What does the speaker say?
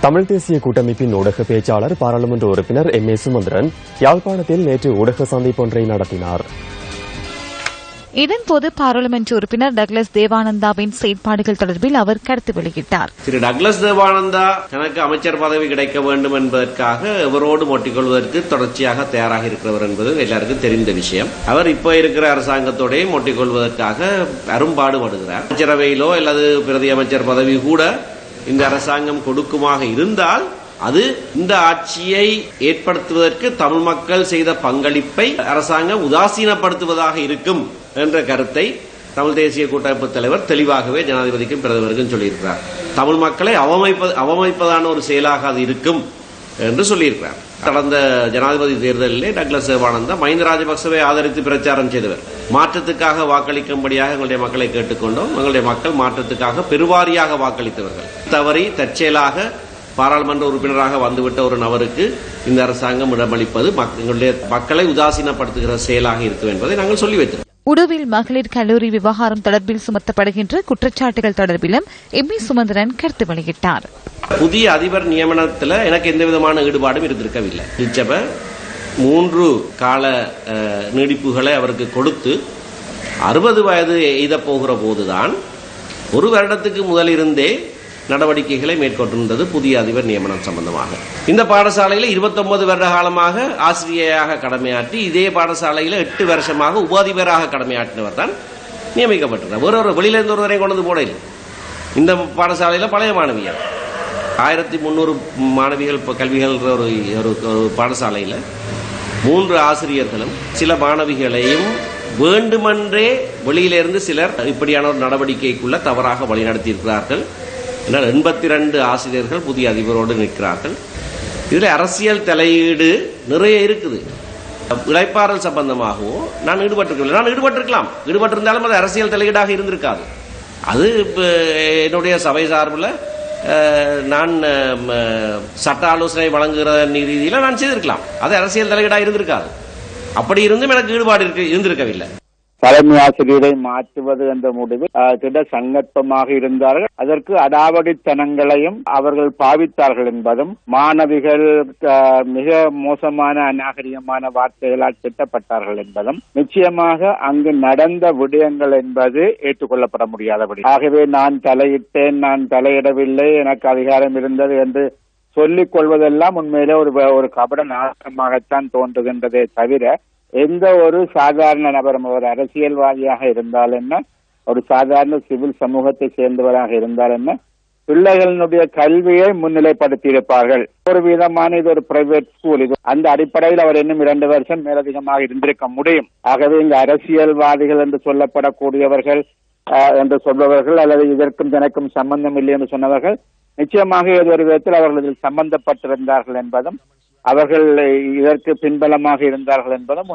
தமிழ் தேசிய கூட்டமைப்பின் ஊடக பேச்சாளர் பாராளுமன்ற உறுப்பினர் எம். ஏ. சுமந்திரன் யாழ்ப்பாணத்தில் நேற்று ஊடக சந்திப்பொன்றை நடத்தினார். இதன்போது பாராளுமன்ற உறுப்பினர் டக்ளஸ் தேவானந்தாவின் செயற்பாடுகள் தொடர்பில் அவர் கருத்து வெளியிட்டார். திரு டக்ளஸ் தேவானந்தா தனக்கு அமைச்சர் பதவி கிடைக்க வேண்டும் என்பதற்காக எவரோடு மொட்டிக்கொள்வதற்கு தொடர்ச்சியாக தயாராக இருக்கிறவர் என்பது எல்லாருக்கும் தெரிந்த விஷயம். அவர் இப்ப இருக்கிற அரசாங்கத்தோடையும் மொட்டிக்கொள்வதற்காக அரும்பாடுபடுகிறார். அமைச்சரவையிலோ அல்லது பிரதி அமைச்சர் பதவி கூட இந்த அரசாங்கம் கொடுக்குமாக இருந்தால் அது இந்த ஆட்சியை ஏற்படுத்துவதற்கு தமிழ் மக்கள் செய்த பங்களிப்பை அரசாங்கம் உதாசீனப்படுத்துவதாக இருக்கும் என்ற கருத்தை தமிழ் தேசிய கூட்டமைப்பு தலைவர் தெளிவாகவே ஜனாதிபதிக்கும் பிரதமருக்கும் சொல்லியிருக்கிறார். தமிழ் மக்களை அவமதிப்ப அவமதிப்பதான ஒரு செயலாக அது இருக்கும். என்று சொல்லியிருக்கிறார். கடந்த ஜனாதிபதி தேர்தலிலே டக்ளஸ் சிவானந்தா மஹிந்த ராஜபக்சவை ஆதரித்து பிரச்சாரம் செய்தவர். மாற்றத்துக்காக வாக்களிக்கும்படியாக எங்களுடைய மக்களை கேட்டுக்கொண்டோம். எங்களுடைய மக்கள் மாற்றத்துக்காக பெருவாரியாக வாக்களித்தவர்கள். தவறி தற்செயலாக பாராளுமன்ற உறுப்பினராக வந்துவிட்ட ஒரு நபருக்கு இந்த அரசாங்கம் இடமளிப்பது எங்களுடைய மக்களை உதாசீனப்படுத்துகிற செயலாக இருக்கும் என்பதை நாங்கள் சொல்லி வைத்தோம் உடுவில் மகளிர் கல்லூரி விவகாரம் தொடர்பில் சுமத்தப்படுகின்ற குற்றச்சாட்டுகள் தொடர்பிலும் எம் ஏ சுமந்திரன் கருத்து வெளியிட்டார். புதிய அதிபர் நியமனத்தில் எனக்கு எந்த விதமான ஈடுபாடும் இருந்திருக்கவில்லை. திருச்சபை மூன்று கால நீடிப்புகளை அவருக்கு கொடுத்து அறுபது வயது எய்தப் போகிற போதுதான் ஒரு வருடத்துக்கு முதலிருந்தே நடவடிக்கைகளை மேற்கொண்டிருந்தது புதிய அதிபர் நியமனம் சம்பந்தமாக. இந்த பாடசாலையில் 29 வருட காலமாக ஆசிரியராக கடமையாற்றி இதே பாடசாலையில் எட்டு வருஷமாக உபாதிபராக கடமையாற்றினவர் தான் நியமிக்கப்பட்டிருந்தார். ஒரு ஒரு வெளியிலிருந்து ஒருவரை கொண்டு வந்து போட இல்லை இந்த பாடசாலையில் பழைய மாணவியர். ஆயிரத்தி முந்நூறு மாணவிகள் இப்போ கல்விகள் ஒரு ஒரு ஒரு பாடசாலையில் மூன்று ஆசிரியர்களும் சில மாணவிகளையும் வேண்டுமென்றே வெளியிலிருந்து சிலர் இப்படியான ஒரு நடவடிக்கைக்குள்ள தவறாக வழிநடத்தியிருக்கிறார்கள். என்றால் எண்பத்தி ரெண்டு ஆசிரியர்கள் புதிய அதிபரோடு நிற்கிறார்கள். இதில் அரசியல் தலையீடு நிறைய இருக்குது. இழைப்பாறல் சம்பந்தமாகவோ நான் ஈடுபட்டிருக்கவில்லை. நான் ஈடுபட்டிருக்கலாம். ஈடுபட்டிருந்தாலும் அது அரசியல் தலையீடாக இருந்திருக்காது. அது இப்போ என்னுடைய சபை சார்பில் நான் சட்ட ஆலோசனை வழங்குகிற ரீதியில் நான் செய்திருக்கலாம். அது அரசியல் தலையீடாக இருந்திருக்காது. அப்படி இருந்தும் எனக்கு ஈடுபாடு இருக்கு இருந்திருக்கவில்லை. தலைமை ஆசிரியரை மாற்றுவது என்ற முடிவு திட சங்கற்பமாக இருந்தார்கள். அதற்கு அடாவடித்தனங்களையும் அவர்கள் பாவித்தார்கள் என்பதும் மாணவிகள் மிக மோசமான அநாகரிகமான வார்த்தைகளால் திட்டப்பட்டார்கள் என்பதும் நிச்சயமாக அங்கு நடந்த விடயங்கள் என்பது ஏற்றுக்கொள்ளப்பட முடியாதபடி ஆகவே நான் தலையிட்டேன் நான் தலையிடவில்லை எனக்கு அதிகாரம் இருந்தது என்று சொல்லிக் கொள்வதெல்லாம் உண்மையிலே ஒரு ஒரு கபட நாசமாகத்தான் தோன்றுகின்றதே தவிர எந்த ஒரு சாதாரண நபரும் ஒரு அரசியல்வாதியாக இருந்தால் என்ன? ஒரு சாதாரண சிவில் சமூகத்தை சேர்ந்தவராக இருந்தால் என்ன? பிள்ளைகளினுடைய கல்வியை முன்னிலைப்படுத்தி இருப்பார்கள் ஒரு விதமான இது ஒரு பிரைவேட் ஸ்கூல் இது அந்த அடிப்படையில் அவர் இன்னும் இரண்டு வருஷம் மேலதிகமாக இருந்திருக்க முடியும். ஆகவே இந்த அரசியல்வாதிகள் என்று சொல்லப்படக்கூடியவர்கள் என்று சொல்பவர்கள் அல்லது இதற்கும் தனக்கும் சம்பந்தம் இல்லை என்று சொன்னவர்கள் நிச்சயமாக ஏதோ ஒரு விதத்தில் அவர்கள் இதில் சம்பந்தப்பட்டிருந்தார்கள் என்பதும் அவர்கள் இதற்கு பின்பலமாக இருந்தார்கள் என்பதும்